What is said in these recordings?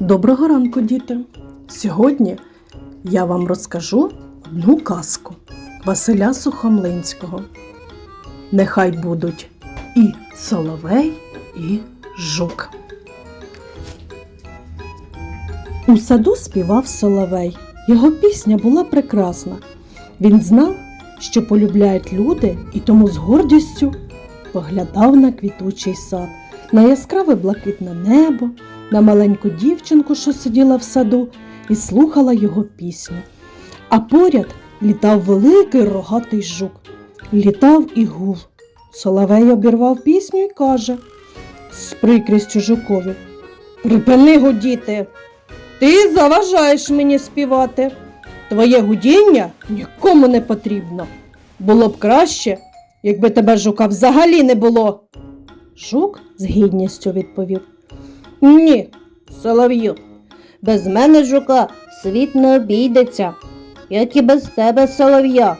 Доброго ранку, діти! Сьогодні я вам розкажу одну казку Василя Сухомлинського. Нехай будуть і соловей, і жук. У саду співав соловей. Його пісня була прекрасна. Він знав, що полюбляють люди, і тому з гордістю поглядав на квітучий сад, на яскраве блакитне небо, на маленьку дівчинку, що сиділа в саду, і слухала його пісню. А поряд літав великий рогатий жук. Літав і гув. Соловей обірвав пісню і каже з прикрістю жукові: Припини гудіти, ти заважаєш мені співати. Твоє гудіння нікому не потрібно. Було б краще, якби тебе жука взагалі не було. Жук з гідністю відповів. Ні, солов'ю, без мене жука світ не обійдеться, як і без тебе солов'я.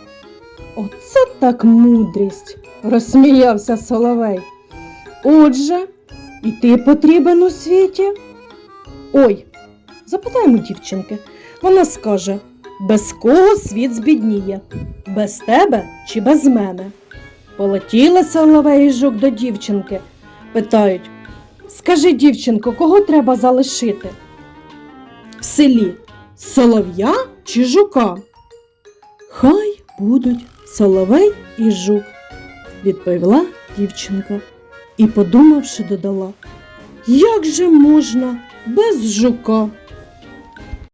Оце так мудрість, розсміявся соловей. Отже, і ти потрібен у світі? Ой, запитаємо дівчинки. Вона скаже, без кого світ збідніє? Без тебе чи без мене? Полетіли соловей і жук до дівчинки. Питають, скажи, дівчинко, кого треба залишити? В селі солов'я чи жука? Хай будуть соловей і жук, відповіла дівчинка і, подумавши, додала, як же можна без жука?